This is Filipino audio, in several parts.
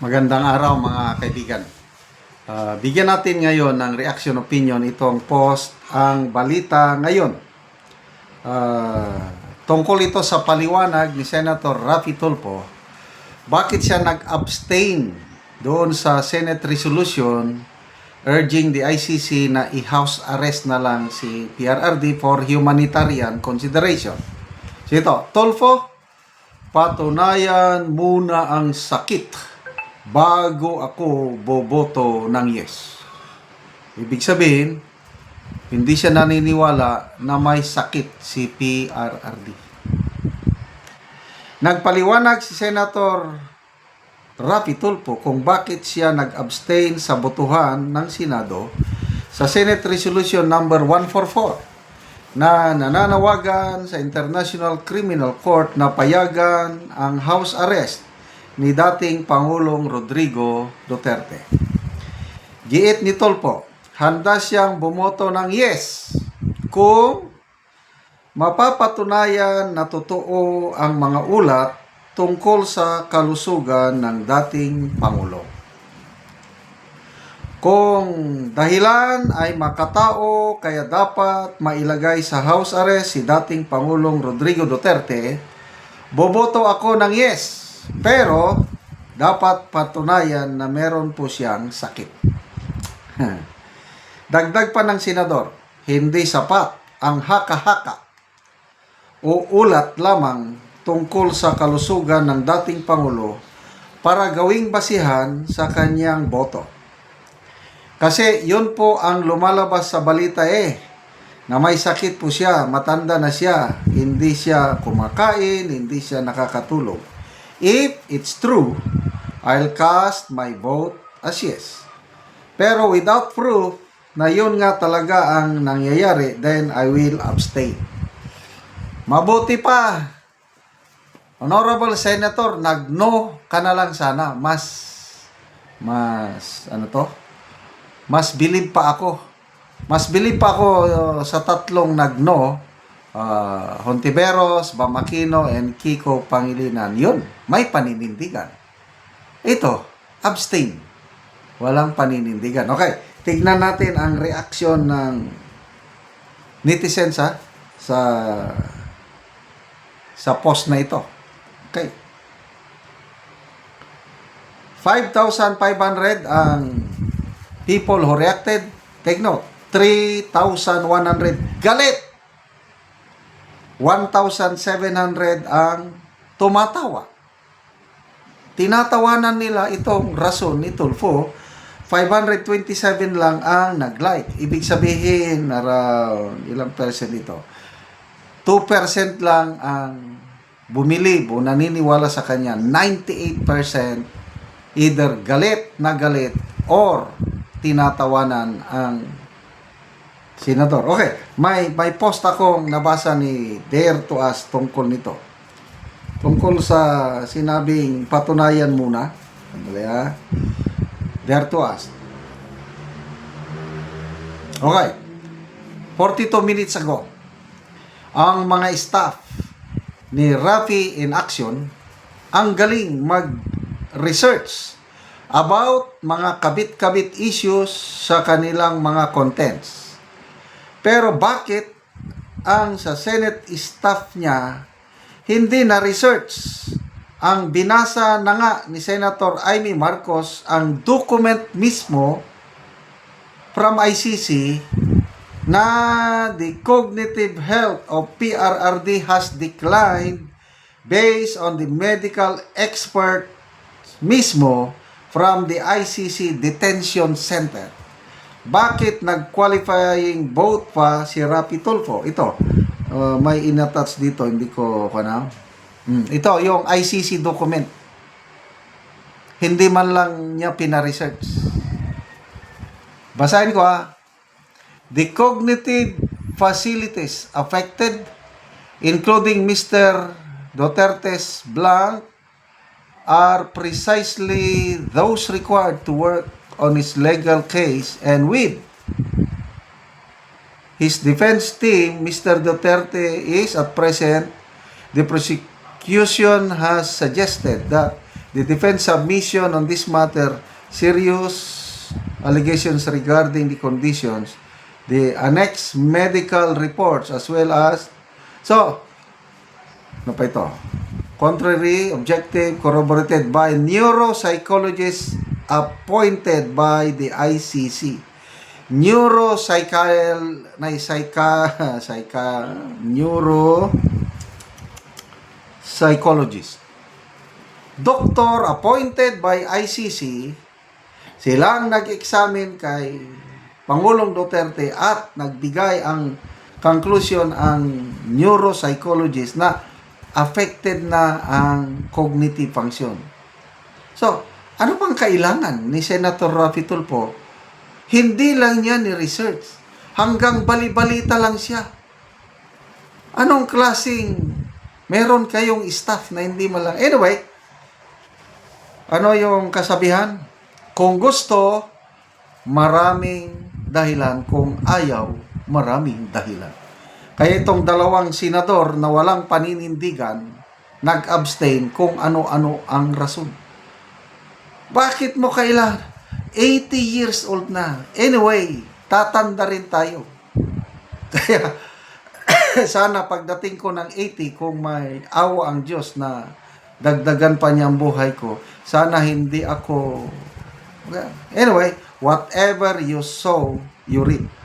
Magandang araw mga kaibigan. Ah, bigyan natin ngayon ng reaction opinion itong post ang balita ngayon. Ah, tungkol ito sa paliwanag ni Senator Rafi Tulfo, bakit siya nag-abstain doon sa Senate resolution urging the ICC na i-house arrest na lang si PRRD for humanitarian consideration. So ito, Tulfo, patunayan muna ang sakit bago ako boboto ng yes. Ibig sabihin, hindi siya naniniwala na may sakit si PRRD. Nagpaliwanag si Senator Rafi Tulfo kung bakit siya nag-abstain sa botohan ng Senado sa Senate Resolution number 144 na nananawagan sa International Criminal Court na payagan ang house arrest ni dating Pangulong Rodrigo Duterte. Giit ni Tolpo, handa siyang bumoto ng yes kung mapapatunayan na totoo ang mga ulat tungkol sa kalusugan ng dating Pangulo. Kung dahilan ay makatao kaya dapat mailagay sa house arrest si dating Pangulong Rodrigo Duterte, boboto ako ng yes. Pero dapat patunayan na meron po siyang sakit. Dagdag pa ng senador, hindi sapat ang haka-haka o ulat lamang tungkol sa kalusugan ng dating Pangulo para gawing basihan sa kanyang boto. Kasi yun po ang lumalabas sa balita eh, na may sakit po siya, matanda na siya, hindi siya kumakain, hindi siya nakakatulog. If it's true, I'll cast my vote as yes. Pero without proof na yun nga talaga ang nangyayari, then I will abstain. Mabuti pa, Honorable Senator, nag-no ka na lang sana. Mas, mas, ano to? Mas believe pa ako. Mas believe pa ako uh, sa tatlong nag-no. Uh, Hontiveros, Bamakino, and Kiko Pangilinan. Yun, may paninindigan. Ito, abstain. Walang paninindigan. Okay, tignan natin ang reaksyon ng netizens ha, sa sa post na ito. Okay. 5,500 ang people who reacted. Take note, 3,100 galit. 1,700 ang tumatawa. Tinatawanan nila itong rason ni Tulfo. 527 lang ang nag-like. Ibig sabihin, around ilang percent ito? 2% lang ang bumili o naniniwala sa kanya. 98% either galit na galit or tinatawanan ang senador. Okay, may, may post akong nabasa ni Dare to Us tungkol nito. Tungkol sa sinabing patunayan muna. Sandali ha. Dare to Us. Okay. 42 minutes ago, ang mga staff ni Rafi in Action ang galing mag-research about mga kabit-kabit issues sa kanilang mga contents. Pero bakit ang sa Senate staff niya hindi na research ang binasa na nga ni Senator Amy Marcos ang document mismo from ICC na the cognitive health of PRRD has declined based on the medical expert mismo from the ICC Detention Center. Bakit nag-qualifying vote pa si Rapi Tulfo? Ito, uh, may inattach dito, hindi ko kana. Hmm, ito, yung ICC document. Hindi man lang niya pina-research. Basahin ko ha. The cognitive facilities affected, including Mr. Duterte's blank, are precisely those required to work on his legal case and with his defense team, Mr. Duterte is at present, the prosecution has suggested that The defense submission on this matter serious allegations regarding the conditions, the annexed medical reports as well as so ano pa ito? Contrary, objective, corroborated by neuropsychologists appointed by the ICC. Neuropsychal, na psycha, psycha, neuro psychologist. Doctor appointed by ICC, silang nag-examine kay Pangulong Duterte at nagbigay ang conclusion ang neuropsychologist na affected na ang cognitive function. So, ano pang kailangan ni Senator Rafi Tulfo? Hindi lang niya ni-research. Hanggang bali-balita lang siya. Anong klasing meron kayong staff na hindi malang... Anyway, ano yung kasabihan? Kung gusto, maraming dahilan. Kung ayaw, maraming dahilan. Kaya itong dalawang senador na walang paninindigan, nag-abstain kung ano-ano ang rason. Bakit mo kailangan? 80 years old na. Anyway, tatanda rin tayo. Kaya, sana pagdating ko ng 80, kung may awa ang Diyos na dagdagan pa niya ang buhay ko, sana hindi ako... Anyway, whatever you sow, you reap.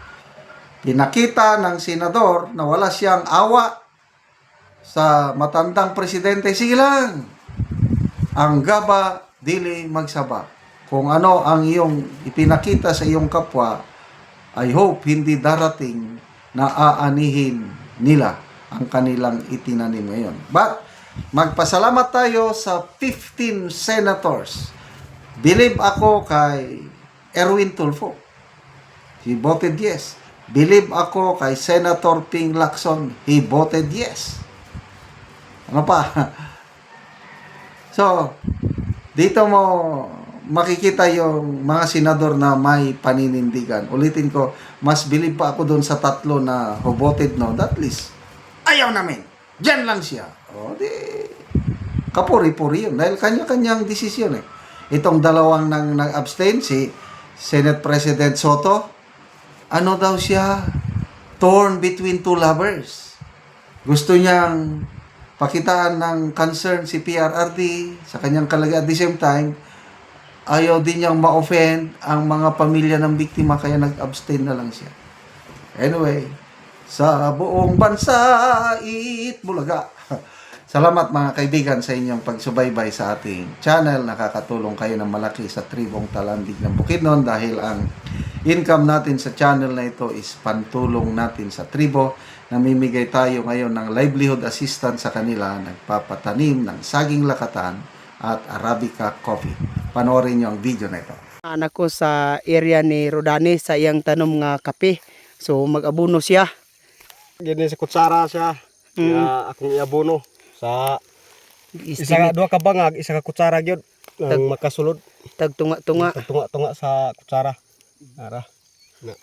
Pinakita ng senador na wala siyang awa sa matandang presidente. Sige lang. Ang gaba, dili magsaba. Kung ano ang iyong ipinakita sa iyong kapwa, I hope hindi darating na aanihin nila ang kanilang itinanim ngayon. But, magpasalamat tayo sa 15 senators. Believe ako kay Erwin Tulfo. He voted yes. Believe ako kay Senator Ping Lacson. He voted yes. Ano pa? So, dito mo makikita yung mga senador na may paninindigan. Ulitin ko, mas believe pa ako doon sa tatlo na who voted no. That least, ayaw namin. Diyan lang siya. O, di, kapuri-puri yun. Dahil kanya-kanyang desisyon eh. Itong dalawang nang nag-abstain, si Senate President Soto, ano daw siya? Torn between two lovers. Gusto niyang pakitaan ng concern si PRRD sa kanyang kalagayan. At the same time, ayaw din niyang ma-offend ang mga pamilya ng biktima kaya nag-abstain na lang siya. Anyway, sa buong bansa, it bulaga. Salamat mga kaibigan sa inyong pagsubaybay sa ating channel. Nakakatulong kayo ng malaki sa tribong talandig ng Bukidnon dahil ang income natin sa channel na ito is pantulong natin sa tribo. Namimigay tayo ngayon ng livelihood assistance sa kanila, nagpapatanim ng saging lakatan at Arabica coffee. Panoorin niyo ang video na ito. anak ko sa area ni Rodani sa iyang tanom nga kape. So mag-abuno siya. Gini sa kutsara siya. Mm. Nga akong iabono sa isa Estimate duha ka bangag, isa ka kutsara gyud Tag- ang makasulod. tag tunga-tunga. Tunga-tunga sa kutsara. Ara. Na.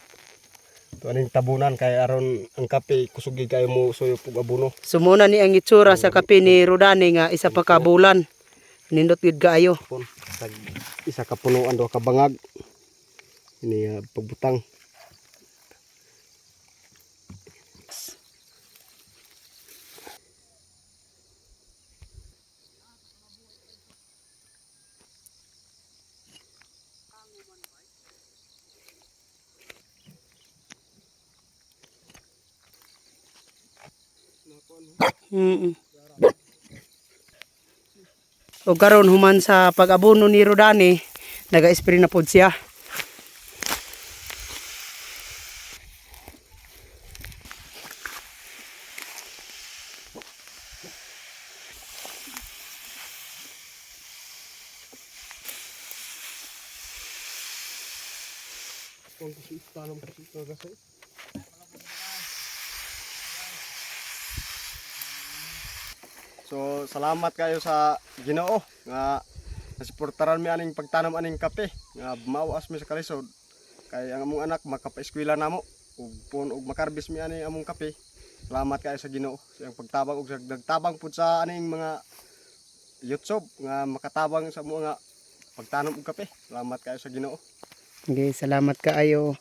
Ito aning tabunan kay aron ang kape kusugi kayo mo suyo pug abono. Sumuna ni ang itsura sa kape ni Rodani nga isa pa ka bulan. Nindot gid kaayo. Tag isa ka punuan duha ka bangag. Ini uh, pagbutang. Mm. O karon human sa pag-abuno ni Rodani, naga-spray na pod siya. So salamat kayo sa Ginoo nga nasuportaran mi aning pagtanom aning kape nga mawas mi sa kalisod kay ang among anak makapaeskwela namo ug pun ug makarbis mi aning among kape. Salamat kayo sa Ginoo sa iyang pagtabang ug sa nagtabang pud sa aning mga YouTube nga makatabang sa mga pagtanom og kape. Salamat kayo sa Ginoo. Okay, salamat kaayo.